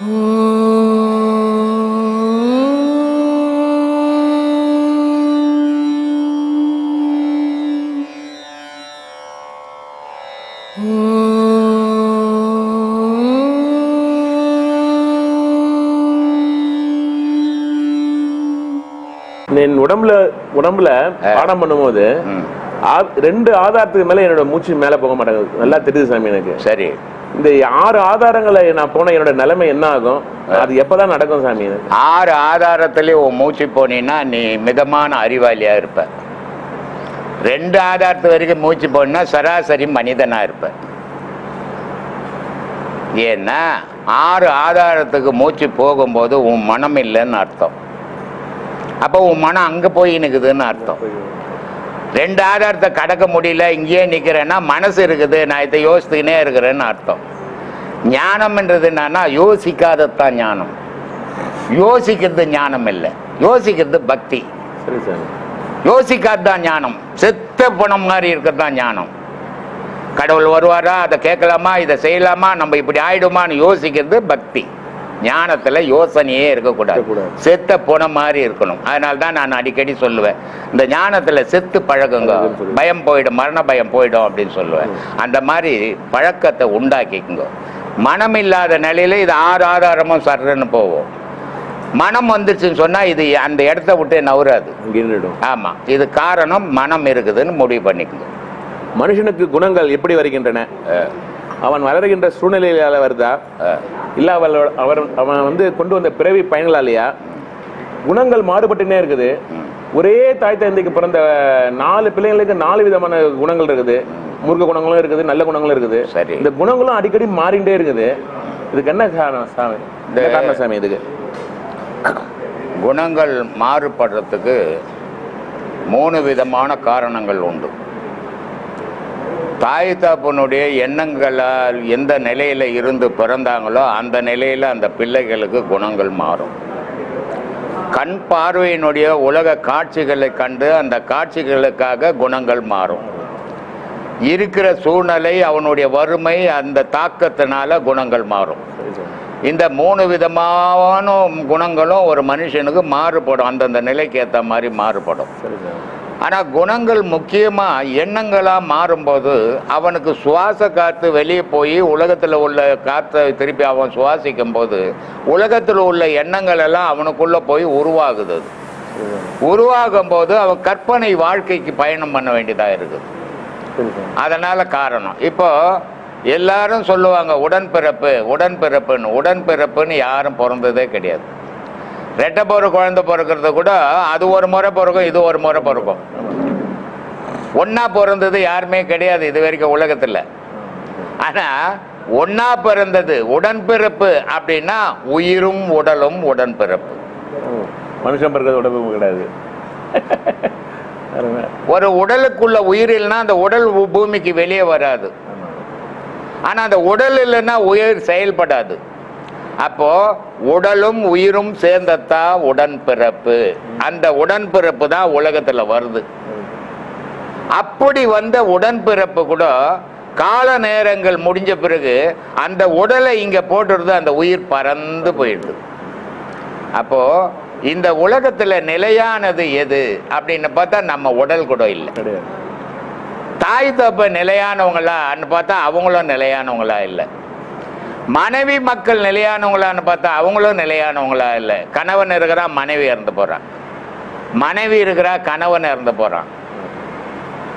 என் உடம்புல உடம்புல பாடம் பண்ணும்போது ரெண்டு ஆதாரத்துக்கு மேல என்னோட மூச்சு மேல போக மாட்டேங்குது. நல்லா தெரியுது சாமி எனக்கு. சரி. இந்த ஆறு ஆதாரங்களை நான் போன என்னோட நிலைமை என்ன ஆகும்? அது எப்பதான் நடக்கும் சாமி? ஆறு ஆதாரத்திலேயே உன் மூச்சு போனீன்னா நீ மிதமான அறிவாளியா இருப்ப. ரெண்டு ஆதாரத்து வரைக்கும் மூச்சு போனா சராசரி மனிதனா இருப்ப. ஏன்னா ஆறு ஆதாரத்துக்கு மூச்சு போகும்போது உன் மனம் இல்லைன்னு அர்த்தம். அப்போ உன் மனம் அங்கே போய் நிற்குதுன்னு அர்த்தம். ரெண்டு ஆதாரத்தை கடக்க முடியல இங்கேயே நிக்கிறேன்னா மனசு இருக்குது நான் இதை யோசித்துக்கினே இருக்கிறேன்னு அர்த்தம். ஞானம்ன்றது என்னன்னா யோசிக்காததான் ஞானம். யோசிக்கிறது ஞானம் இல்லை. யோசிக்கிறது பக்தி. யோசிக்காததான் ஞானம். செத்த பணம் மாதிரி இருக்கிறது தான் ஞானம். கடவுள் வருவாரா அதை கேட்கலாமா இதை செய்யலாமா நம்ம இப்படி ஆயிடுமான்னு யோசிக்கிறது பக்தி. ஞானத்துல யோசனையே இருக்கக்கூடாது. செத்த புணம் மாதிரி இருக்கணும். அதனால தான் நான் அடிக்கடி சொல்லுவேன். இந்த ஞானத்துல செத்து பழகுங்க. பயம் போயிடும் மரண பயம் போயிடும் அப்படின்னு சொல்லுவேன். அந்த மாதிரி பழக்கத்தை உண்டாக்கிக்குங்க. மனம் இல்லாத நிலையில இது ஆறு ஆதாரமும் சர்றன்னு போவோம். மனம் வந்துருச்சுன்னு சொன்னா இது அந்த இடத்த விட்டு நவராது இங்க நின்னுடும் ஆமா. இது காரணம் மனம் இருக்குதுன்னு முடிவு பண்ணிக்கணும் மனுஷனுக்கு குணங்கள் எப்படி வருகின்றன? அவன் வளர்கின்ற சூழ்நிலையால வருதா? இல்ல அவளோட அவர் அவன் வந்து கொண்டு வந்த பிறவி பயன்களாலேயா? குணங்கள் மாறுபட்டுனே இருக்குது. ஒரே தாய் தந்தைக்கு பிறந்த நாலு பிள்ளைங்களுக்கு நாலு விதமான குணங்கள் இருக்குது. முருக குணங்களும் இருக்குது நல்ல குணங்களும் இருக்குது. சரி. இந்த குணங்களும் அடிக்கடி மாறிண்டே இருக்குது. இதுக்கு என்ன காரணம் சாமி? இந்த காரணம் சாமி இதுக்கு? குணங்கள் மாறுபடுறதுக்கு மூணு விதமான காரணங்கள் உண்டு. தாய் தாப்பனுடைய எண்ணங்களால் எந்த நிலையில் இருந்து பிறந்தாங்களோ அந்த நிலையில் அந்த பிள்ளைகளுக்கு குணங்கள் மாறும். கண் பார்வையினுடைய உலக காட்சிகளை கண்டு அந்த காட்சிகளுக்காக குணங்கள் மாறும். இருக்கிற சூழ்நிலை அவனுடைய வறுமை அந்த தாக்கத்தினால குணங்கள் மாறும். இந்த மூணு விதமான குணங்களும் ஒரு மனுஷனுக்கு மாறுபடும் அந்தந்த நிலைக்கு ஏற்ற மாதிரி மாறுபடும். ஆனால் குணங்கள் முக்கியமாக எண்ணங்களாக மாறும்போது அவனுக்கு சுவாச காற்று வெளியே போய் உலகத்தில் உள்ள காற்றை திருப்பி அவன் சுவாசிக்கும் போது உலகத்தில் உள்ள எண்ணங்கள் எல்லாம் அவனுக்குள்ளே போய் உருவாகுது. உருவாகும் போது அவன் கற்பனை வாழ்க்கைக்கு பயணம் பண்ண வேண்டியதாக இருக்குது. அதனால் காரணம். இப்போ எல்லாரும் சொல்லுவாங்க உடன்பிறப்பு உடன்பிறப்புன்னு. உடன்பிறப்புன்னு யாரும் பிறந்ததே கிடையாது. ரெட்டை போற குழந்தை பிறக்கிறது கூட அது ஒரு முறை பிறக்கும் இது ஒரு முறை பிறக்கும் ஒண்ணா பிறந்தது யாருமே கிடையாது இது வரைக்கும் உலகத்துல ஆனா ஒண்ணா பிறந்தது உடன்பிறப்பு அப்படின்னா உயிரும் உடலும் உடன்பிறப்பு மனுஷன் பிறகு உடம்பு கிடையாது. ஒரு உடலுக்குள்ள உயிர் இல்லைன்னா அந்த உடல் பூமிக்கு வெளியே வராது ஆமா. ஆனா அந்த உடல் இல்லைன்னா உயிர் செயல்படாது அப்போ உடலும் உயிரும் சேர்ந்ததான் உடன்பிறப்பு. அந்த உடன்பிறப்பு தான் உலகத்துல வருது. அப்படி வந்த உடன்பிறப்பு கூட கால நேரங்கள் முடிஞ்ச பிறகு அந்த உடலை இங்க போட்டுறது அந்த உயிர் பறந்து போயிடுது. அப்போ இந்த உலகத்துல நிலையானது எது அப்படின்னு பார்த்தா நம்ம உடல் கூட இல்லை. தாய் தப்ப நிலையானவங்களான்னு பார்த்தா அவங்களும் நிலையானவங்களா இல்லை. மனைவி மக்கள் நிலையானவங்களான்னு பார்த்தா அவங்களும் நிலையானவங்களா இல்லை. கணவன் இருக்கிறான் மனைவி இறந்து போறான். மனைவி இருக்கிறா கணவன் இறந்து போறான்.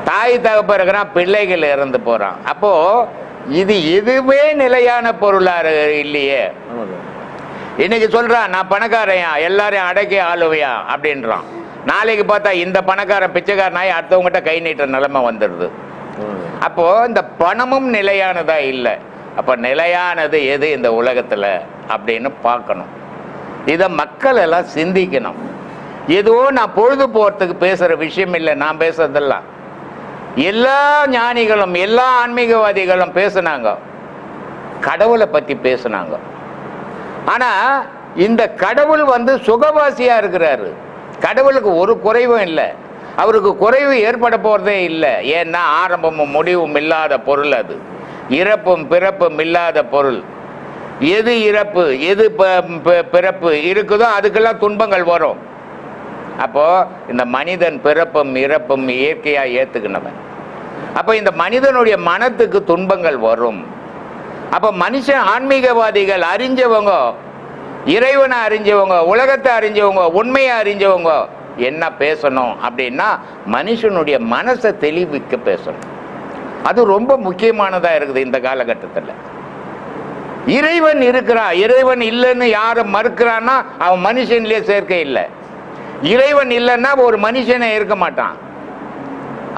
தாய் தகப்ப இருக்கிறான் பிள்ளைகள் இறந்து போறான். அப்போ இது எதுவுமே நிலையான பொருளா இரு- இல்லையே. இன்னைக்கு சொல்றான் நான் பணக்காரையா எல்லாரையும் அடக்கி ஆளுவையா? அப்படின்றான். நாளைக்கு பார்த்தா இந்த பணக்காரன் பிச்சைக்காரனாய் அடுத்தவங்ககிட்ட கை நீட்டுற நிலைமை வந்துடுது. ஆமா சார். அப்போ இந்த பணமும் நிலையானதா இல்லை. அப்போ நிலையானது எது இந்த உலகத்தில் அப்படின்னு பார்க்கணும். இதை மக்கள் எல்லாம் சிந்திக்கணும். ஏதோ நான் பொழுது போகிறதுக்கு பேசுகிற விஷயம் இல்லை நான் பேசுறதெல்லாம். எல்லா ஞானிகளும் எல்லா ஆன்மீகவாதிகளும் பேசுனாங்க. கடவுளை பற்றி பேசுனாங்க. ஆனால் இந்த கடவுள் வந்து சுகவாசியாக இருக்கிறாரு. கடவுளுக்கு ஒரு குறைவும் இல்லை. அவருக்கு குறைவு ஏற்பட போகிறதே இல்லை. ஏன்னா ஆரம்பமும் முடிவும் இல்லாத பொருள் அது. இறப்பும் பிறப்பும் இல்லாத பொருள். எது இறப்பு எது ப- பிறப்பு இருக்குதோ அதுக்கெல்லாம் துன்பங்கள் வரும். அப்போ இந்த மனிதன் பிறப்பும் இறப்பும் இயற்கையாக ஏற்றுக்கினவன் அப்போ இந்த மனிதனுடைய மனத்துக்கு துன்பங்கள் வரும். அப்போ மனுஷன் ஆன்மீகவாதிகள் அறிஞ்சவங்க இறைவனை அறிஞ்சவங்க உலகத்தை அறிஞ்சவங்க உண்மையை அறிஞ்சவங்க என்ன பேசணும் அப்படின்னா மனுஷனுடைய மனசை தெளிவிக்க பேசணும். அது ரொம்ப முக்கியமானதா இருக்குது இந்த காலகட்டத்தில். இறைவன் இருக்கிறான் இறைவன் இல்லைன்னு யாரும் மறுக்கிறான்னா அவன் மனுஷன்லேயே சேர்க்கை இல்லை. இறைவன் இல்லைன்னா ஒரு மனுஷனே இருக்க மாட்டான்.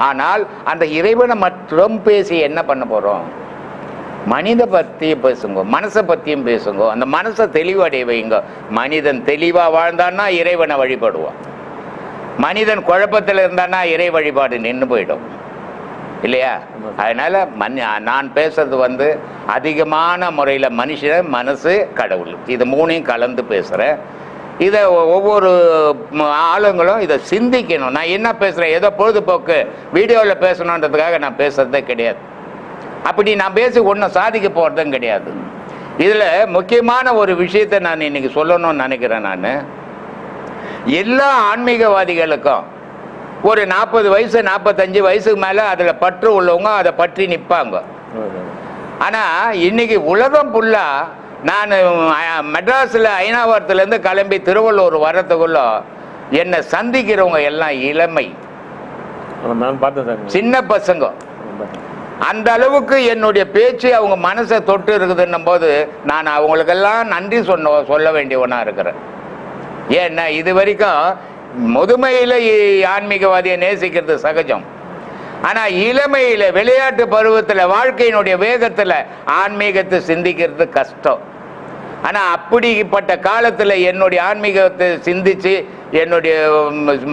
ஆனால் அந்த இறைவனை மற்றும் பேசி என்ன பண்ண போகிறோம் மனித பற்றியும் பேசுங்க மனசை பற்றியும் பேசுங்க அந்த மனசை தெளிவடைய வைங்க. மனிதன் தெளிவாக வாழ்ந்தான்னா இறைவனை வழிபடுவான். மனிதன் குழப்பத்தில் இருந்தான்னா இறை வழிபாடு நின்று போயிடும். இல்லையா? அதனால மன் நான் பேசுறது வந்து அதிகமான முறையில் மனுஷன் மனசு கடவுள். இது மூணையும் கலந்து பேசுகிறேன் இதை ஒவ்வொரு ஆளுங்களும் இதை சிந்திக்கணும். நான் என்ன பேசுகிறேன் ஏதோ பொழுதுபோக்கு. வீடியோவில் பேசணுன்றதுக்காக நான் பேசுறதே கிடையாது. அப்படி நான் பேசி ஒன்றும் சாதிக்க போகிறதும் கிடையாது. இதில் முக்கியமான ஒரு விஷயத்தை நான் இன்னைக்கு சொல்லணும்னு நினைக்கிறேன் நான். எல்லா ஆன்மீகவாதிகளுக்கும் ஒரு நாற்பது வயசு நாற்பத்தஞ்சு வயசுக்கு மேலே அதில் பற்று உள்ளவங்க அதை பற்றி நிற்பாங்க ஆனால் இன்னைக்கு உலகம் ஃபுல்லாக நான் மெட்ராஸில் ஐநாவரத்துலேருந்து கிளம்பி திருவள்ளூர் வரத்துக்குள்ள என்னை சந்திக்கிறவங்க எல்லாம் இளமை. சின்ன பசங்க. அந்த அளவுக்கு என்னுடைய பேச்சு அவங்க மனசை தொட்டு இருக்குதுன்னும் போது நான் அவங்களுக்கெல்லாம் நன்றி சொன்ன சொல்ல வேண்டியவனா இருக்கிறேன். ஏன்னா இது வரைக்கும் முதுமையில் ஆன்மீகவாதியை நேசிக்கிறது சகஜம். ஆனால் இளமையில் விளையாட்டு பருவத்தில் வாழ்க்கையினுடைய வேகத்தில் ஆன்மீகத்தை சிந்திக்கிறது கஷ்டம். ஆனால் அப்படிப்பட்ட காலத்தில் என்னுடைய ஆன்மீகத்தை சிந்திச்சு என்னுடைய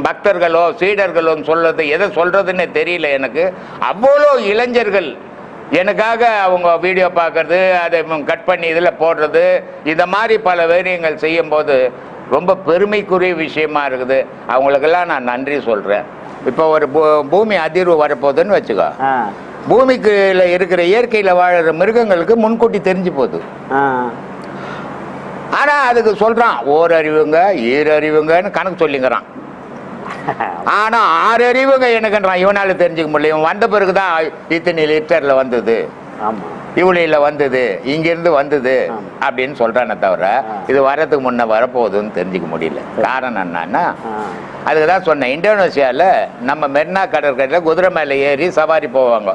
பக்தர்களோ சீடர்களோ சொல்கிறது எதை சொல்கிறதுன்னு தெரியல எனக்கு. அவ்வளோ இளைஞர்கள் எனக்காக அவங்க வீடியோ பார்க்குறது அதை கட் பண்ணி இதில் போடுறது இந்த மாதிரி பல வேரியங்கள் செய்யும்போது ரொம்ப பெருமைக்குரிய விஷயமா இருக்குது. அவங்களுக்கெல்லாம் நான் நன்றி சொல்கிறேன் இப்போ ஒரு பூமி அதிர்வு வரப்போகுதுன்னு வச்சுக்கோ. ஆ. பூமிக்குள்ள இருக்கிற இயற்கையில் வாழுற மிருகங்களுக்கு முன்கூட்டி தெரிஞ்சு போகுது. ஆ. ஆனா அதுக்கு சொல்றான் ஓர் அறிவுங்க ஈர் அறிவுங்கன்னு கணக்கு சொல்லிங்கிறான். ஆனா ஆறு அறிவுங்க எனக்குன்றான் இவனால தெரிஞ்சுக்க முடியல. இவன் வந்த பிறகுதான் இத்தனை லிட்டர்ல வந்தது. ஆமா. இவ்வளியில வந்தது இங்கிருந்து வந்தது. அப்படின்னு சொல்றானே தவிர. இது வரதுக்கு முன்ன வரப்போகுதுன்னு தெரிஞ்சுக்க முடியல. காரணம் என்னன்னா அதுக்கு தான் சொன்னேன் இந்தோனேசியாவில் நம்ம மெரினா கடற்கரையில் குதிரை மேலே ஏறி சவாரி போவாங்க.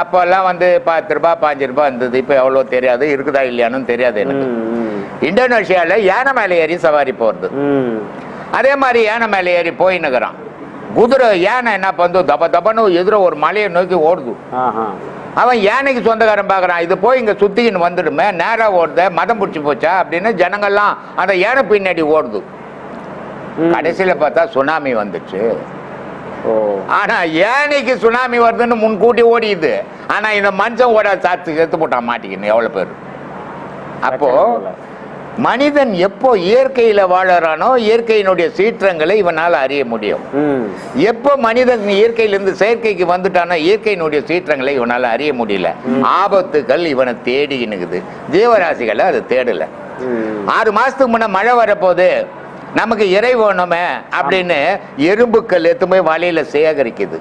அப்போல்லாம் வந்து பத்து ரூபாய் பாஞ்சு ரூபாய் இருந்தது இப்போ எவ்வளோ தெரியாது இருக்குதா இல்லையான்னு தெரியாது எனக்கு. இந்தோனேஷியாவில் யானை மேலே ஏறி சவாரி போகிறது அதே மாதிரி யானை மேலே ஏறி போயின்னுக்குறான். குதிரை யானை என்ன பண்ணுது? தப தபன்னு எதிர ஒரு மலையை நோக்கி ஓடுது. அவன் யானைக்கு சொந்தக்காரன் பார்க்குறான். இது போய் இங்கே சுற்றிக்கின்னு வந்துடுமே நேராக ஓடுத மதம் பிடிச்சி போச்சா அப்படின்னு ஜனங்கள்லாம் அந்த யானை பின்னாடி ஓடுது. கடைசியில் பார்த்தா சுனாமி வந்துச்சு. ஓ. ஆனா யானைக்கு சுனாமி வருதுன்னு முன்கூட்டி ஓடியுது ஆனா இந்த மனுஷன் ஓட சாத்து செத்து போட்டான் மாட்டிக்கின்னு எவ்வளவு பேர். அப்போ மனிதன் எப்போ இயற்கையில வாழறானோ இயற்கையினுடைய சீற்றங்களை இவனால அறிய முடியும். எப்போ மனிதன் இயற்கையிலிருந்து செயற்கைக்கு வந்துட்டானோ இயற்கையினுடைய சீற்றங்களை இவனால அறிய முடியல. ஆபத்துகள் இவனை தேடிக்கினுக்குது ஜீவராசிகளை அது தேடல. ஆறு மாசத்துக்கு முன்ன மழை வரப்போகுது. நமக்கு இறை வேணுமே அப்படின்னு எறும்புக்கள் எடுத்து போய் வலையில சேகரிக்குது.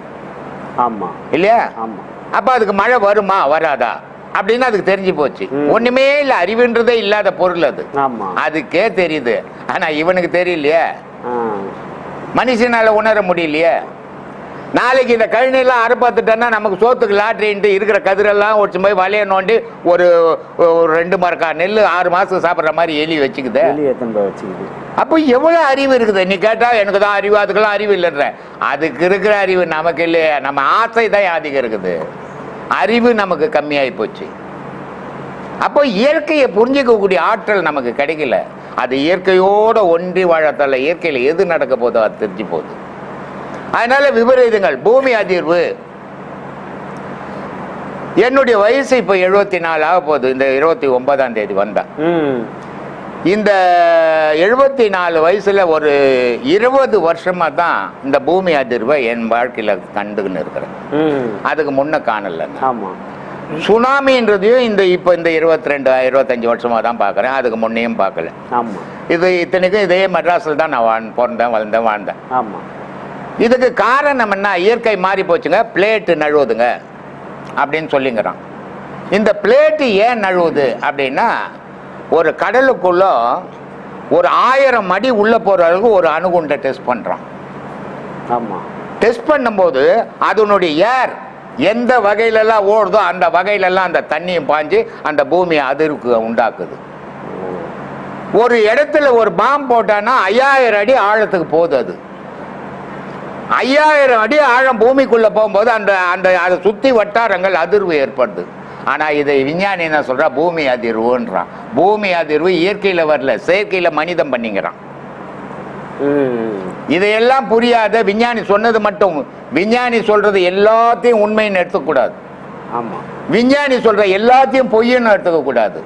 ஆமா. இல்லையா? ஆமா. அப்ப அதுக்கு மழை வருமா வராதா? அப்படின்னு அதுக்கு தெரிஞ்சு போச்சு. ஒண்ணுமே இல்ல அறிவுன்றதே இல்லாத பொருள் அது. அதுக்கே தெரியுது. ஆனா இவனுக்கு தெரியலையே. மனுஷனால உணர முடியலையே. நாளைக்கு இந்த கழனிலாம் அறுப்பாத்துட்டோன்னா நமக்கு சோத்துக்கு லாட்ரின்ட்டு இருக்கிற கதிரெல்லாம் ஒடிச்சு போய் வலைய நோண்டி ஒரு ஒரு ரெண்டு மரக்கா நெல் ஆறு மாசத்துக்கு சாப்பிட்ற மாதிரி எலி வச்சுக்குதே. அப்போ எவ்வளோ அறிவு இருக்குது? நீ கேட்டா எனக்கு தான் அறிவு அதுக்கெல்லாம் அறிவு இல்லைன்ற அதுக்கு இருக்கிற அறிவு நமக்கு இல்லையே. நம்ம ஆசை தான் அதிகம் இருக்குது. அறிவு நமக்கு கம்மியாகி போச்சு. அப்போ இயற்கையை புரிஞ்சிக்கக்கூடிய ஆற்றல் நமக்கு கிடைக்கல. அது இயற்கையோட ஒன்றி வாழத்தல இயற்கையில் எது நடக்க போதோ அது தெரிஞ்சு போகுது. அதனால விபரீதங்கள் பூமி அதிர்வு. என்னுடைய வயசு இப்போ எழுபத்தி நாலு ஆக போகுது. இந்த இருபத்தி ஒன்பதாம் தேதி வந்தேன் இந்த எழுபத்தி நாலு வயசுல ஒரு இருபது வருஷமா தான் இந்த பூமி அதிர்வை என் வாழ்க்கையில கண்டுன்னு இருக்கிறேன். அதுக்கு முன்ன காணல நான். ஆமா. சுனாமின்றதையும் இந்த இப்போ இந்த இருபத்தி ரெண்டு இருபத்தஞ்சி வருஷமாக தான் பார்க்குறேன். அதுக்கு முன்னையும் பார்க்கல. ஆமா. இது இத்தனைக்கும் இதே மெட்ராஸில் தான் நான் வாழ் பிறந்தேன் வளர்ந்தேன் வாழ்ந்தேன். ஆமா. இதுக்கு காரணம் என்ன? இயற்கை மாறி போச்சுங்க. பிளேட்டு நழுவுதுங்க. அப்படின்னு சொல்லிங்கிறான். இந்த பிளேட்டு ஏன் நழுவுது அப்படின்னா ஒரு கடலுக்குள்ள ஒரு ஆயிரம் அடி உள்ள போற அளவுக்கு ஒரு அணுகுண்டை டெஸ்ட் பண்றான். ஆமா. டெஸ்ட் பண்ணும்போது அதனுடைய ஏர் எந்த வகையிலெல்லாம் ஓடுதோ அந்த வகையிலெல்லாம் அந்த தண்ணியும் பாஞ்சு அந்த பூமியை அதிர்வுக்கு உண்டாக்குது. ஒரு இடத்துல ஒரு பாம்பு போட்டான்னா ஐயாயிரம் அடி ஆழத்துக்கு போகுது அது. ஐயாயிரம் அடி ஆழம் பூமிக்குள்ள போகும்போது அந்த அந்த அதை சுத்தி வட்டாரங்கள் அதிர்வு ஏற்படுது. ஆனா இதை விஞ்ஞானி என்ன சொல்றா? பூமி அதிர்வுன்றான். பூமி அதிர்வு இயற்கையில வரல செயற்கையில மனிதம் பண்ணிங்கிறான் ம். இதையெல்லாம் புரியாத விஞ்ஞானி சொன்னது மட்டும் விஞ்ஞானி சொல்றது எல்லாத்தையும் உண்மைன்னு எடுத்துக்கூடாது விஞ்ஞானி சொல்ற எல்லாத்தையும் பொய்ன்னு எடுத்துக்க கூடாது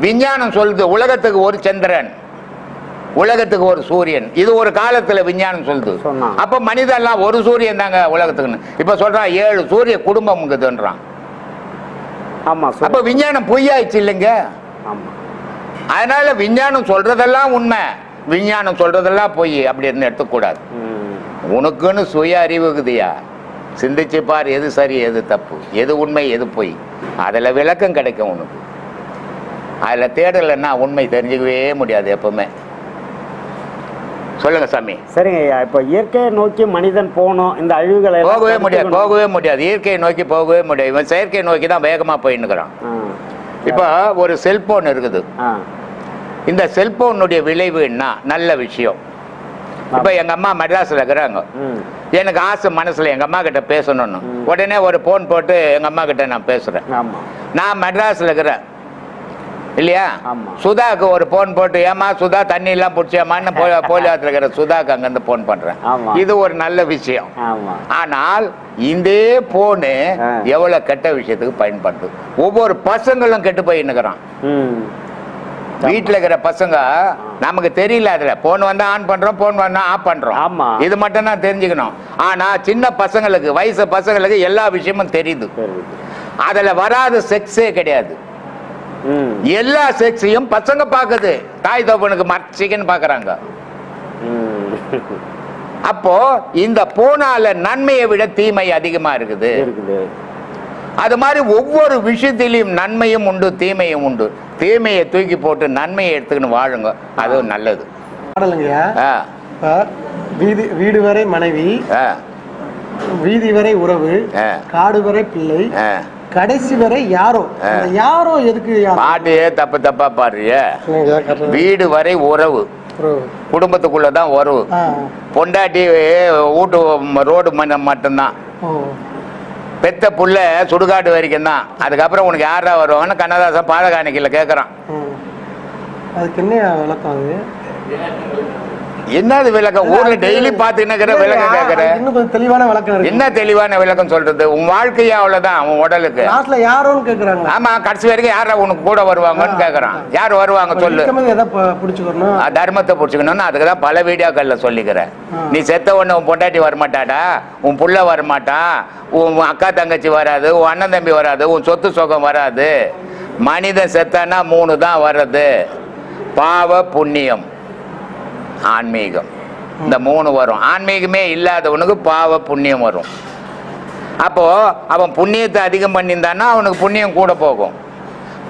விஞ்ஞானம் சொல்லுது உலகத்துக்கு ஒரு சந்திரன் உலகத்துக்கு ஒரு சூரியன். இது ஒரு காலத்துல விஞ்ஞானம் சொல்லுது. அப்ப மனிதெல்லாம் ஒரு சூரியன் தாங்க உலகத்துக்குன்னு. இப்ப சொல்றான் ஏழு சூரிய குடும்பம் இருக்குதுன்றான் ஆமா அப்ப விஞ்ஞானம் பொய்யாயிடுச்சு இல்லைங்க? ஆமா. அதனால விஞ்ஞானம் சொல்றதெல்லாம் உண்மை. விஞ்ஞானம் சொல்றதெல்லாம் பொய். அப்படின்னு எடுத்துக்கூடாது. உனக்குன்னு சுய அறிவு இருக்குதுயா? சிந்திச்சு பார் எது சரி எது தப்பு. எது உண்மை எது பொய். அதில் விளக்கம் கிடைக்கும் உனக்கு. அதில் தேடலைன்னா உண்மை தெரிஞ்சுக்கவே முடியாது எப்பவுமே. சொல்லுங்க சாமி. சரிங்க ஐயா. இப்போ இயற்கையை நோக்கி மனிதன் போகணும். இந்த அழிவுகளை போகவே முடியாது. போகவே முடியாது. இயற்கையை நோக்கி போகவே முடியாது. இவன் செயற்கையை நோக்கி தான் வேகமாக போயின்னுக்கிறான். இப்போ ஒரு செல்போன் இருக்குது. இந்த செல்போனுடைய விளைவு என்ன நல்ல விஷயம். இப்போ எங்கள் அம்மா மெட்ராஸில் இருக்கிறாங்க. எனக்கு ஆசை மனசுல எங்க அம்மா கிட்ட பேசணும்னு. உடனே ஒரு போன் போட்டு எங்க அம்மா கிட்ட நான் பேசுறேன். ஆமா. நான் மெட்ராஸ்ல இருக்கிறேன். இல்லையா. சுதாக்கு ஒரு போன் போட்டு ஏமா சுதா தண்ணி எல்லாம் பிடிச்சேமான்னு போலியாத்துல இருக்கிற சுதாக்கு அங்கிருந்து போன் பண்றேன். ஆமா. இது ஒரு நல்ல விஷயம். ஆனால் இந்த போனு ஆ. எவ்வளவு கெட்ட விஷயத்துக்கு பயன்படுது. ஒவ்வொரு பசங்களும் கெட்டு போயின்னுக்கிறான். வீட்டுல இருக்கிற பசங்க நமக்கு தெரியல அதுல. போன் வந்தா ஆன் பண்றோம் போன் வந்தா ஆஃப் பண்றோம். ஆமா. இது மட்டும் தான் தெரிஞ்சுக்கணும். ஆனா சின்ன பசங்களுக்கு வயசு பசங்களுக்கு எல்லா விஷயமும் தெரியுது. அதுல வராத செக்ஸே கிடையாது. எல்லா செக்ஸையும் பசங்க பாக்குது தாய் தோப்பனுக்கு மறைச்சிக்கன்னு பாக்குறாங்க ம். அப்போ இந்த போனால நன்மையை விட தீமை அதிகமா இருக்குது. இருக்குது. அது மாதிரி ஒவ்வொரு விஷயத்திலையும் நன்மையும் உண்டு தீமையும் உண்டு. தீமையை தூக்கி போட்டு நன்மையை எடுத்துக்கின்னு வாழுங்க. அதுவும் நல்லது. பாடலுங்கய்யா. வீதி வீடு வரை மனைவி வீதி வரை உறவு. காடு வரை பிள்ளை கடைசி வரை யாரோ? யாரோ எதுக்கு பாட்டையே தப்பு தப்பா பாடுறிய. வீடு வரை உறவு. உறவு. குடும்பத்துக்குள்ள தான் உறவு பொண்டாட்டி வீட்டு ரோடு மட்டும்தான். பெத்த புள்ள சுடுகாடு வரைக்கும் தான். அதுக்கப்புறம் உனக்கு யாரா வருவான்னு கண்ணதாசன் பாலகாணிக்கையில் கேட்குறான் அதுக்கு என்ன விளக்கம் அது? என்னது விளக்கம்? ஊர்ல டெய்லி பார்த்துக்கின்னு விளக்கம் அதுக்கு இன்னும் கொஞ்சம் தெளிவான விளக்கம் என்ன தெளிவான விளக்கம் சொல்றது? உன் வாழ்க்கையே அவ்வளவுதான் உன் உடலுக்கு. லாஸ்ட்ல யாரோன்னு கேக்குறாங்க? ஆமா கடைசி வரைக்கும் யாரா உனக்கு கூட வருவாங்கன்னு கேட்கறான் யார் வருவாங்க சொல்லு. பிடிச்சுக்கணும் தர்மத்தை பிடிச்சிக்கணும்னு அதுக்கு தான் பல வீடியோக்கள்ல சொல்லிக்கிறேன். நீ செத்த உடனே உன் பொண்டாட்டி வரமாட்டாடா? உன் புள்ள வரமாட்டான் உன் உன் அக்கா தங்கச்சி வராது உன் அண்ணன் தம்பி வராது உன் சொத்து சுகம் வராது. மனிதன் செத்தானா மூணு தான் வர்றது. பாவ புண்ணியம். ஆன்மீகம். இந்த மூணு வரும். ஆன்மீகமே இல்லாதவனுக்கு பாவ புண்ணியம் வரும். அப்போ அவன் புண்ணியத்தை அதிகம் பண்ணியிருந்தான்னா அவனுக்கு புண்ணியம் கூட போகும்.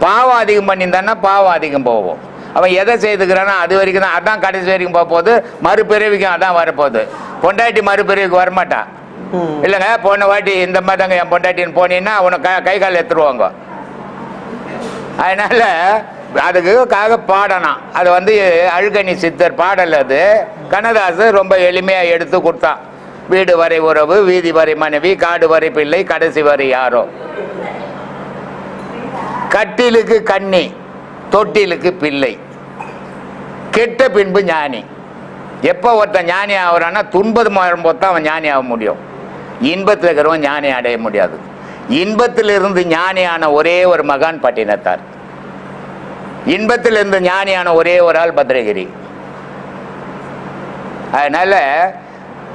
பாவம் அதிகம் பண்ணியிருந்தான்னா பாவம் அதிகம் போகும். அவன் எதை செய்துக்கிறானோ அது வரைக்கும் தான் அதான் கடைசி வரைக்கும் போக போகுது மறுபிறவிக்கும் அதான் வரப்போகுது. பொண்டாட்டி மறுபிறவிக்கு வரமாட்டான். இல்லைங்க போன வாட்டி இந்த மாதிரி தாங்க என் பொண்டாட்டின்னு போனீங்கன்னா அவனை க கை கால் எடுத்துருவாங்க. அதனால அதுக்காக பாடணும். அது வந்து அழுகணி சித்தர் பாடல் அது. கண்ணதாசன் ரொம்ப எளிமையாக எடுத்து கொடுத்தான். வீடு வரை உறவு வீதி வரை மனைவி காடு வரை பிள்ளை கடைசி வரை யாரோ. கட்டிலுக்கு கண்ணி தொட்டிலுக்கு பிள்ளை. கெட்ட பின்பு ஞானி. எப்போ ஒருத்தன் ஞானி ஆகுறான்னா துன்பது மரம் தான் அவன் ஞானி ஆக முடியும். இன்பத்தில் இருக்கிறவன் ஞானி அடைய முடியாது. இன்பத்திலிருந்து ஞானியான ஒரே ஒரு மகான் பட்டினத்தார். இன்பத்தில் இருந்த ஞானியான ஒரே ஒரு ஆள் பத்ரகிரி. அதனால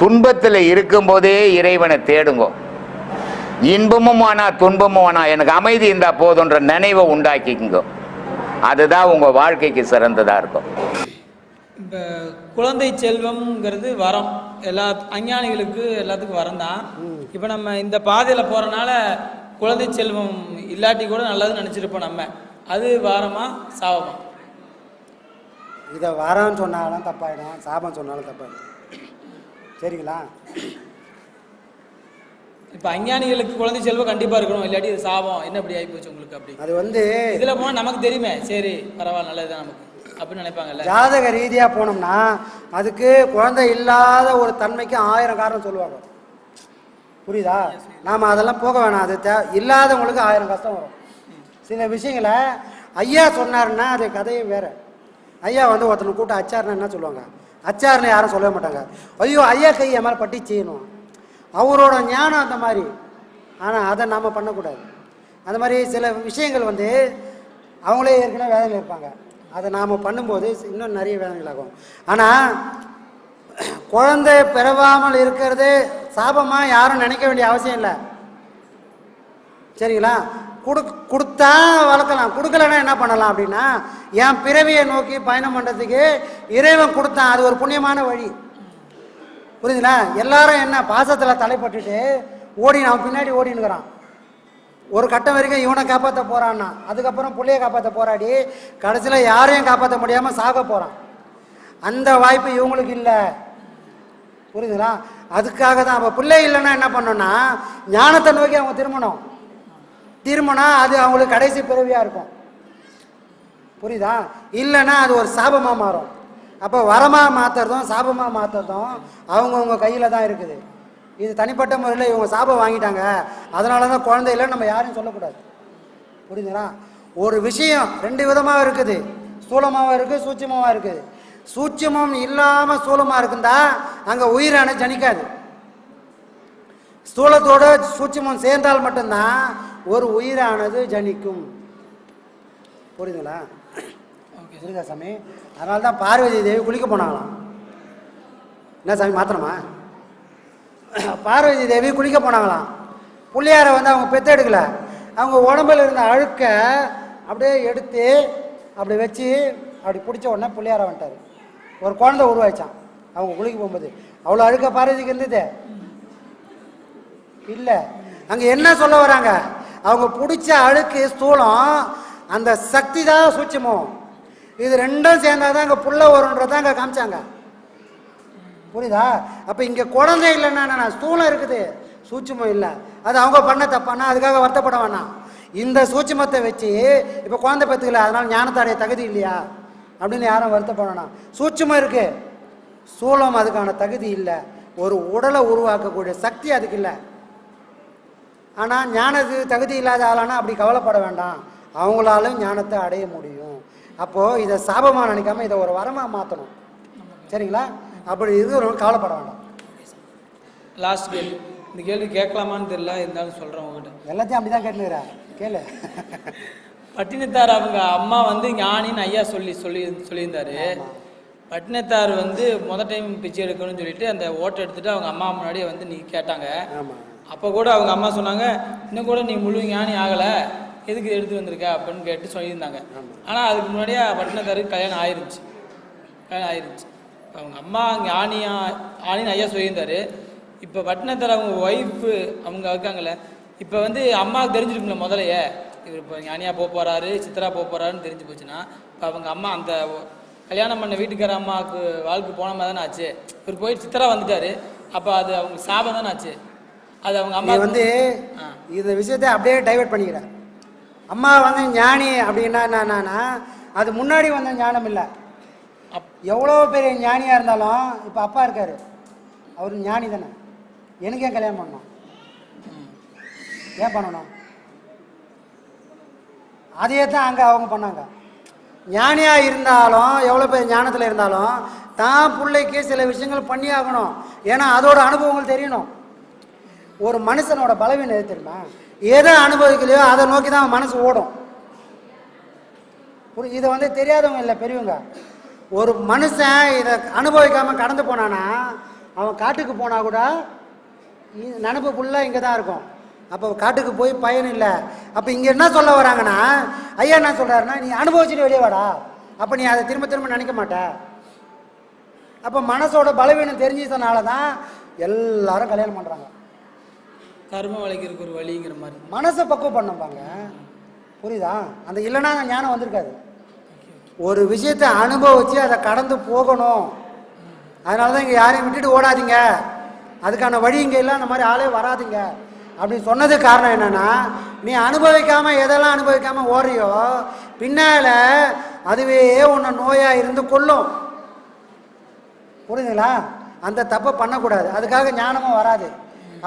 துன்பத்தில் இருக்கும்போதே இறைவனை தேடுங்கோ. இன்பமும் ஆனா துன்பமும் ஆனா எனக்கு அமைதி இருந்தா போதுன்ற நினைவை உண்டாக்கிக்குங்க. அதுதான் உங்க வாழ்க்கைக்கு சிறந்ததா இருக்கும். இப்போ குழந்தை செல்வம்ங்கிறது வரம். எல்லா அஞ்ஞானிகளுக்கு எல்லாத்துக்கும் வரம் தான். இப்போ நம்ம இந்த பாதையில் போகிறனால குழந்தை செல்வம் இல்லாட்டி கூட நல்லதுன்னு நினச்சிருப்போம் நம்ம. அது வாரமா சாபமா இதை வரேன்னு சொன்னாலும் தப்பாயிடும் சாபம் சொன்னாலும் தப்பாயிடும். சரிங்களா? இப்போ அஞ்ஞானிகளுக்கு குழந்தை செல்வம் கண்டிப்பாக இருக்கணும் இல்லாட்டி இது சாபம். என்ன இப்படி ஆகிப்போச்சு உங்களுக்கு அப்படி? அது வந்து இதில் போனால் நமக்கு தெரியுமே சரி பரவாயில்ல நல்லது தான் நமக்கு அப்படின்னு நினைப்பாங்கல்ல? ஜாதக ரீதியாக போனோம்னா அதுக்கு குழந்தை இல்லாத ஒரு தன்மைக்கு ஆயிரம் காரணம் சொல்லுவாங்க. புரியுதா? நாம் அதெல்லாம் போக வேணாம் அது தே இல்லாதவங்களுக்கு ஆயிரம் கஷ்டம் வரும். சில விஷயங்களை ஐயா சொன்னாருன்னா அது கதையும் வேறு. ஐயா வந்து ஒருத்தனை கூட்ட அச்சார்னா என்ன சொல்லுவாங்க? அச்சார்னு யாரும் சொல்லவே மாட்டாங்க. ஐயோ ஐயா கை என் மேலே பட்டி செய்யணும் அவரோட ஞானம் அந்த மாதிரி. ஆனால் அதை நாம் பண்ணக்கூடாது. அந்த மாதிரி சில விஷயங்கள் வந்து அவங்களே ஏற்கனவே வேதனையில் இருப்பாங்க. அதை நாம் பண்ணும்போது இன்னும் நிறைய வேதனைகள் ஆகும். ஆனால் குழந்தை பிறவாமல் இருக்கிறது சாபமாக யாரும் நினைக்க வேண்டிய அவசியம் இல்லை. சரிங்களா? கொடு கொடுத்தா வளர்க்கலாம். கொடுக்கலன்னா என்ன பண்ணலாம் அப்படின்னா என் பிறவியை நோக்கி பயணம் பண்ணுறதுக்கு இறைவன் கொடுத்தான். அது ஒரு புண்ணியமான வழி. புரியுதுங்களா எல்லாரும் என்ன பாசத்தில் தலைப்பட்டுட்டு ஓடி அவன் பின்னாடி ஓடினுக்கிறான். ஒரு கட்டம் வரைக்கும் இவனை காப்பாற்ற போகிறான்னா அதுக்கப்புறம் புள்ளையை காப்பாற்ற போராடி கடைசியில் யாரையும் காப்பாற்ற முடியாமல் சாக போகிறான் அந்த வாய்ப்பு இவங்களுக்கு இல்லை. புரியுதுங்களா அதுக்காக தான் அப்போ பிள்ளை இல்லைன்னா என்ன பண்ணோன்னா ஞானத்தை நோக்கி அவங்க திரும்பணும். திரும்பினா அது அவங்களுக்கு கடைசி பிறவியாக இருக்கும். புரியுதா? இல்லைன்னா அது ஒரு சாபமாக மாறும். அப்போ வரமாக மாற்றுறதும் சாபமாக மாற்றுறதும் அவங்கவுங்க கையில் தான் இருக்குது. இது தனிப்பட்ட முறையில் இவங்க சாபம் வாங்கிட்டாங்க. அதனால தான் குழந்தையில நம்ம யாரையும் சொல்லக்கூடாது. புரியுதுங்களா ஒரு விஷயம் ரெண்டு விதமாக இருக்குது. ஸ்தூலமாகவும் இருக்குது சூட்சமாகவும் இருக்குது சூட்சமம் இல்லாமல் ஸ்தூலமாக இருக்குந்தா அங்கே உயிரான ஜனிக்காது. ஸ்தூலத்தோட சூட்சமம் சேர்ந்தால் மட்டும்தான் ஒரு உயிரானது ஜனிக்கும். புரியுதுங்களா? புரியுதா சாமி. அதனால தான் பார்வதி தேவி குளிக்க போனாங்களாம். என்ன சாமி மாத்திரமா? பார்வதி தேவி குளிக்க போனாங்களாம். புள்ளியாரை வந்து அவங்க பெத்தெடுக்கல அவங்க உடம்புல இருந்த அழுக்க அப்படியே எடுத்து அப்படி வச்சு அப்படி பிடிச்ச உடனே புள்ளியாரை வந்துட்டார். ஒரு குழந்தை உருவாச்சான் அவங்க குளிக்க போகும்போது. அவ்வளோ அழுக்க பார்வதிக்கு இருந்தது. இல்லை. அங்கே என்ன சொல்ல வராங்க? அவங்க பிடிச்ச அழுக்கு ஸ்தூலம் அந்த சக்தி தான் சூட்சமம். இது ரெண்டும் சேர்ந்தாதான் இங்கே புள்ள வரும்ன்றதான் அங்கே காமிச்சாங்க. புரியுதா? அப்போ இங்கே குழந்தை இல்லைன்னா ஸ்தூலம் இருக்குது. சூட்சமம் இல்லை. அது அவங்க பண்ண தப்பானா அதுக்காக வருத்தப்பட வேணாம். இந்த சூட்சமத்தை வச்சு இப்போ குழந்தை பெற்றுக்கல அதனால ஞானத்தாடைய தகுதி இல்லையா? அப்படின்னு யாரும் வருத்தப்பட வேணாம். சூட்சமம் இருக்கு. சூலம் அதுக்கான தகுதி இல்லை. ஒரு உடலை உருவாக்கக்கூடிய சக்தி அதுக்கு இல்லை. ஆனால் ஞானத்துக்கு தகுதி இல்லாத ஆளானா அப்படி கவலைப்பட வேண்டாம். அவங்களாலும் ஞானத்தை அடைய முடியும். அப்போது இதை சாபமாக நினைக்காம இதை ஒரு வரமாக மாற்றணும் சரிங்களா? அப்படி இருக்கிறவங்க கவலைப்பட வேண்டாம். லாஸ்ட் கேள்வி. இந்த கேள்வி கேட்கலாமான்னு தெரியல இருந்தாலும் சொல்கிறேன் உங்ககிட்ட. எல்லாத்தையும் அப்படி தான் கேட்டுனுக்கிறேன் கேளு. பட்டினத்தார் அவங்க அம்மா வந்து ஞானின்னு ஐயா சொல்லி சொல்லி சொல்லியிருந்தாரு. பட்டினத்தார் வந்து முத டைம் பிச்சை எடுக்கணும்னு சொல்லிட்டு அந்த ஓட்டை எடுத்துட்டு அவங்க அம்மா முன்னாடியே வந்து நீ கேட்டாங்க. ஆமாம் அப்போ கூட அவங்க அம்மா சொன்னாங்க இன்னும் கூட நீ முழு ஞானி ஆகலை. எதுக்கு எடுத்து வந்திருக்க? அப்படின்னு கேட்டு சொல்லியிருந்தாங்க. ஆனால் அதுக்கு முன்னாடியே பட்டினத்தாருக்கு கல்யாணம் ஆயிருச்சு. கல்யாணம் ஆயிருச்சு. இப்போ அவங்க அம்மா ஞானியா ஞானின்னு ஐயா சொல்லியிருந்தாரு. இப்போ பட்டினத்தார் அவங்க ஒய்ஃபு அவங்க இருக்காங்கல்ல இப்போ வந்து அம்மாவுக்கு தெரிஞ்சிருக்குங்களே முதலையே. இவர் இப்போ ஞானியாக போக போகிறாரு சித்ரா போக போகிறாருன்னு தெரிஞ்சு போச்சுன்னா இப்போ அவங்க அம்மா அந்த கல்யாணம் பண்ண வீட்டுக்கார அம்மாவுக்கு வாழ்க்கை போன மாதிரி தானே ஆச்சு. இவர் போயிட்டு சித்ரா வந்துட்டார். அப்போ அது அவங்க சாபம் தானே ஆச்சு. அது அவங்க அம்மா வந்து. இந்த விஷயத்தை அப்படியே டைவர்ட் பண்ணிக்கிற. அம்மா வந்து ஞானி அப்படின்னா என்னன்னா அது முன்னாடி வந்த ஞானம் இல்லை. எவ்வளோ பெரிய ஞானியாக இருந்தாலும் இப்போ அப்பா இருக்காரு. அவர் ஞானி தானே. எனக்கு ஏன் கல்யாணம் பண்ணணும். ஏன் பண்ணணும்? அதையே தான் அங்கே அவங்க பண்ணாங்க. ஞானியாக இருந்தாலும் எவ்வளோ பேர் ஞானத்தில் இருந்தாலும் தான் பிள்ளைக்கு சில விஷயங்கள் பண்ணி ஆகணும் ஏன்னா அதோட அனுபவங்கள் தெரியணும். ஒரு மனுஷனோட பலவீனம் எது தெரியுமா? எதை அனுபவிக்கலையோ அதை நோக்கி தான் மனசு ஓடும். இதை வந்து தெரியாதவங்க இல்லை பெரியவங்க. ஒரு மனுஷன் இதை அனுபவிக்காமல் கடந்து போனானா அவன் காட்டுக்கு போனால் கூட நினப்பு ஃபுல்லாக இங்கே தான் இருக்கும். அப்போ காட்டுக்கு போய் பயன் இல்லை. அப்போ இங்கே என்ன சொல்ல வராங்கன்னா ஐயா என்ன சொல்கிறாருன்னா நீ அனுபவிச்சுட்டு வெளியே வாடா. அப்போ நீ அதை திரும்ப திரும்ப நினைக்க மாட்ட. அப்போ மனசோட பலவீனம் தெரிஞ்சதுனால தான் எல்லாரும் கல்யாணம் பண்ணுறாங்க கர்ம வளைக்கிறதுக்கு ஒரு வழிங்கிற மாதிரி. மனசை பக்குவம் பண்ணப்பாங்க புரியுதா? அந்த இல்லைன்னா ஞானம் வந்திருக்காது. ஒரு விஷயத்தை அனுபவிச்சு அதை கடந்து போகணும். அதனால தான் இங்கே யாரையும் விட்டுட்டு ஓடாதீங்க. அதுக்கான வழி இங்கே இல்லை அந்த மாதிரி ஆளே வராதீங்க. அப்படின்னு சொன்னதுக்கு காரணம் என்னென்னா நீ அனுபவிக்காமல் எதெல்லாம் அனுபவிக்காமல் ஓடுறியோ பின்னால் அதுவே உன்னை நோயாக இருந்து கொள்ளும் புரியுதுங்களா? அந்த தப்பை பண்ணக்கூடாது. அதுக்காக ஞானமும் வராது.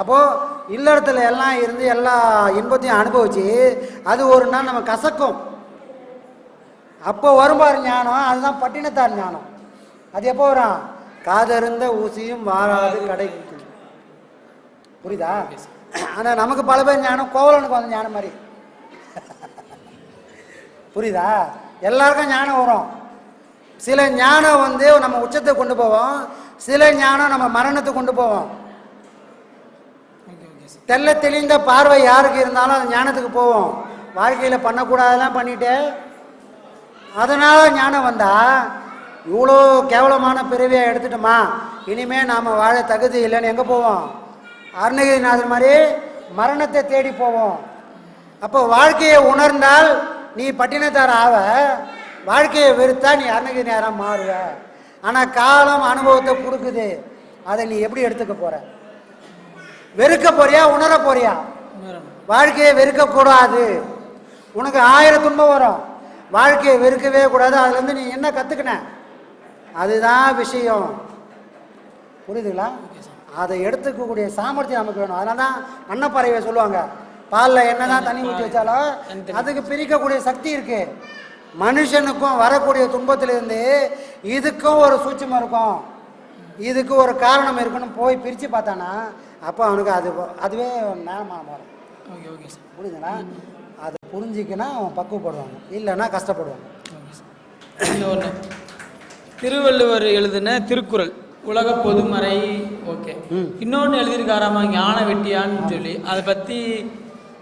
அப்போது இல்லறத்தில் எல்லாம் இருந்து எல்லா இன்பத்தையும் அனுபவிச்சு அது ஒரு நாள் நம்ம கசக்கும். அப்போ வரும்பார் ஞானம் அதுதான் பட்டினத்தார் ஞானம். அது எப்போ வரும்? காதருந்த ஊசியும் வாராது கிடைக்கும் புரியுதா? ஆனால் நமக்கு பல பேர் ஞானம் கோவலனுக்கு வந்த ஞானம் மாதிரி. புரியுதா? எல்லாருக்கும் ஞானம் வரும். சில ஞானம் வந்து நம்ம உச்சத்தை கொண்டு போவோம். சில ஞானம் நம்ம மரணத்தை கொண்டு போவோம். தெல்ல தெளிந்த பார்வை யாருக்கு இருந்தாலும் அது ஞானத்துக்கு போவோம். வாழ்க்கையில் பண்ணக்கூடாதெல்லாம் பண்ணிட்டு. அதனால் ஞானம் வந்தால் இவ்வளோ கேவலமான பிறவியை எடுத்துட்டோமா? இனிமேல் நாம் வாழ தகுதி இல்லைன்னு எங்கே போவோம்? அருணகிரிநாதர் மாதிரி மரணத்தை தேடி போவோம். அப்போ வாழ்க்கையை உணர்ந்தால் நீ பட்டினத்தார் ஆவ வாழ்க்கையை வெறுத்தா நீ அருணகிரி நேரம் மாறுவ. ஆனால் காலம் அனுபவத்தை கொடுக்குது. அதை நீ எப்படி எடுத்துக்க போகிற வெறுக்க போறியா உணர போறியா? வாழ்க்கையை வெறுக்கக்கூடாது. உனக்கு ஆயிரம் துன்பம் வரும். வாழ்க்கையை வெறுக்கவே கூடாது. அதுலேருந்து நீ என்ன கற்றுக்கின அதுதான் விஷயம். புரியுதுங்களா? அதை எடுத்துக்கக்கூடிய சாமர்த்தியம் நமக்கு வேணும். அதனால தான் அன்னப்பறவை சொல்லுவாங்க. பாலில் என்ன தான் தண்ணி ஊற்றி வச்சாலும் அதுக்கு பிரிக்கக்கூடிய சக்தி இருக்குது மனுஷனுக்கும் வரக்கூடிய துன்பத்திலிருந்து இதுக்கும் ஒரு சூட்சமம் இருக்கும். இதுக்கு ஒரு காரணம் இருக்குன்னு போய் பிரித்து பார்த்தானா அப்போ அவனுக்கு அது அதுவே நேரமாக மாறும். Okay okay sir. புரியுதுங்களா? அதை புரிஞ்சிக்கினா அவன் பக்குவப்படுவாங்க. இல்லைன்னா கஷ்டப்படுவாங்க. இன்னொன்று திருவள்ளுவர் எழுதின திருக்குறள் உலக பொதுமறை ஓகே. இன்னொன்று எழுதியிருக்காராமா? ஞான வெட்டியான்னு சொல்லி. அதை பற்றி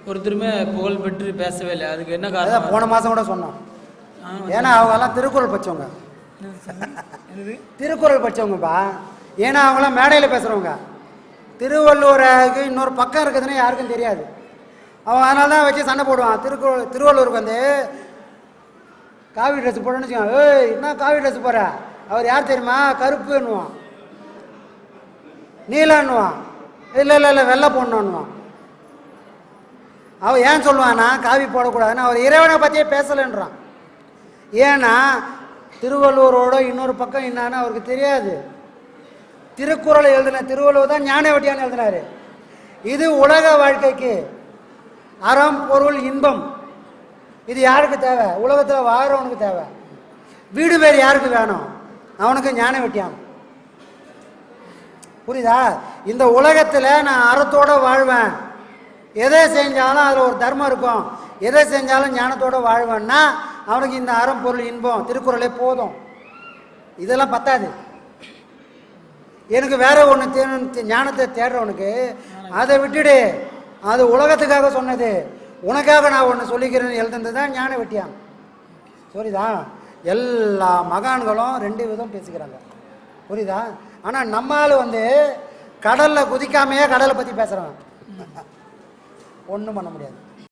ஒருத்தருமே புகழ் பெற்று பேசவே இல்லை. அதுக்கு என்ன காரணம்? போன மாதம் கூட சொன்னோம் ஆ, ஏன்னா அவங்க எல்லாம் திருக்குறள் என்னது திருக்குறள் படிச்சவங்கப்பா. ஏன்னா அவங்களாம் மேடையில் பேசுகிறவங்க திருவள்ளுவருக்கு இன்னொரு பக்கம் இருக்குதுன்னு யாருக்கும் தெரியாது. அவன் அதனால தான் வச்சு சண்டை போடுவான். திருக்கு திருவள்ளூருக்கு வந்து காவி ட்ரெஸ் போடணும்னு வச்சுக்கோங்க. ஏய் என்ன காவி ட்ரெஸ் போகிற அவர் யார் தெரியுமா? கருப்புன்னுவான். நீலன்னுவான். இல்லை இல்லை இல்லை வெள்ளை போடணுன்னுவான் அவன் ஏன் சொல்லுவானா காவி போடக்கூடாதுன்னு அவர் இறைவனை பற்றியே பேசலைன்றான். ஏன்னா திருவள்ளுவரோட இன்னொரு பக்கம் என்னான்னு அவருக்கு தெரியாது. திருக்குறளை எழுதின திருவள்ளுவர் தான் ஞானவட்டியான்னு எழுதினார். இது உலக வாழ்க்கைக்கு அறம் பொருள் இன்பம். இது யாருக்கு தேவை? உலகத்தில் வாழ்கிறவனுக்கு தேவை. வீடு பேர் யாருக்கு வேணும்? அவனுக்கு ஞான வெட்டியான் புரியுதா? இந்த உலகத்தில் நான் அறத்தோடு வாழ்வேன். எதை செஞ்சாலும் அதில் ஒரு தர்மம் இருக்கும். எதை செஞ்சாலும் ஞானத்தோட வாழ்வேன்னா அவனுக்கு இந்த அறம் பொருள் இன்பம் திருக்குறளே போதும். இதெல்லாம் பத்தாது. எனக்கு வேற ஒன்று தேணும் ஞானத்தை தேடுறவனுக்கு அதை விட்டுடு. அது உலகத்துக்காக சொன்னது. உனக்காக நான் ஒன்று சொல்லிக்கிறேன்னு எழுதுனது தான் ஞான வெட்டியான். புரியுதா? எல்லா மகான்களும் ரெண்டு விதம் பேசிக்கிறாங்க. புரியுதா? ஆனால் நம்மால் வந்து கடலில் குதிக்காமையே கடலை பற்றி பேசுகிறவன் ஒன்றும் பண்ண முடியாது.